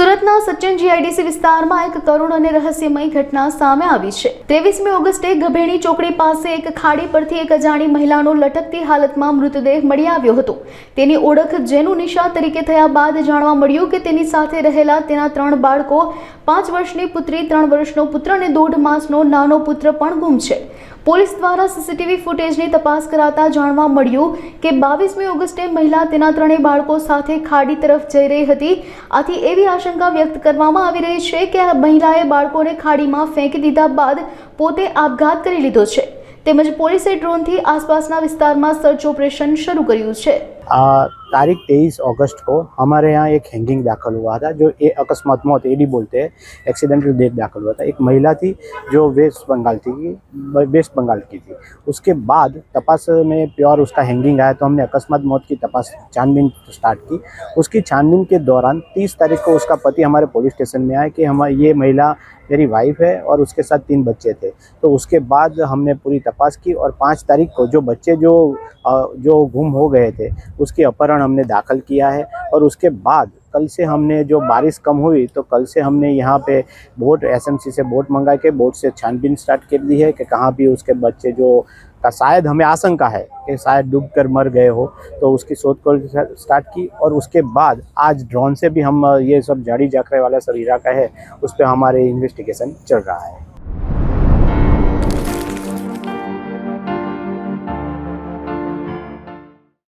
સુરતના સચિન જીઆઈડીસી વિસ્તારમાં એક કરુણ અને રહસ્યમય ઘટના સામે આવી છે. ત્રેવીસમી ઓગસ્ટે ગભેણી ચોકડી પાસે એક ખાડી પરથી એક અજાણી મહિલાનો લટકતી હાલતમાં મૃતદેહ મળી આવ્યો હતો. તેની ઓળખ જેનું નિશા તરીકે થયા બાદ જાણવા મળ્યું કે તેની સાથે રહેલા તેના ત્રણ બાળકો પાંચ વર્ષની પુત્રી, ત્રણ વર્ષનો પુત્ર અને દોઢ માસનો નાનો પુત્ર પણ ગુમ છે. પોલીસ દ્વારા સીસીટીવી ફૂટેજની તપાસ કરાતા જાણવા મળ્યું કે બાવીસમી ઓગસ્ટે મહિલા તેના ત્રણેય બાળકો સાથે ખાડી તરફ જઈ રહી હતી. આથી એવી આશંકા વ્યક્ત કરવામાં આવી રહી છે કે આ મહિલાએ બાળકોને ખાડીમાં ફેંકી દીધા બાદ પોતે આપઘાત કરી લીધો છે. તેમજ પોલીસે ડ્રોનથી આસપાસના વિસ્તારમાં સર્ચ ઓપરેશન શરૂ કર્યું છે. आ, तारीख तेईस अगस्त को हमारे यहाँ एक हैंगिंग दाखिल हुआ था, जो ए अकस्मात मौत एडी बोलते हैं एक्सीडेंटल डेथ दाखिल हुआ था। एक महिला थी जो वेस्ट बंगाल थी, वेस्ट बंगाल की थी। उसके बाद तपास में प्योर उसका हैंगिंग आया तो हमने अकस्मात मौत की तपास, छानबीन स्टार्ट की। उसकी छानबीन के दौरान तीस तारीख को उसका पति हमारे पुलिस स्टेशन में आया कि हम, ये महिला मेरी वाइफ है और उसके साथ तीन बच्चे थे। तो उसके बाद हमने पूरी तपास की और पाँच तारीख को जो बच्चे जो जो गुम हो गए थे, उसके अपहरण हमने दाखिल किया है और उसके बाद कल से हमने जो बारिश कम हुई तो कल से हमने यहाँ पे बोट एसएमसी से बोट मंगा के, बोट से छानबीन स्टार्ट कर दी है कि कहाँ भी उसके बच्चे जो का शायद हमें आशंका है कि शायद डूब कर मर गए हो तो उसकी शोधखोल स्टार्ट की और उसके बाद आज ड्रोन से भी हम, ये सब जड़ी जाखरे वाला सब इलाका है, उस पर हमारे इन्वेस्टिगेशन चल रहा है।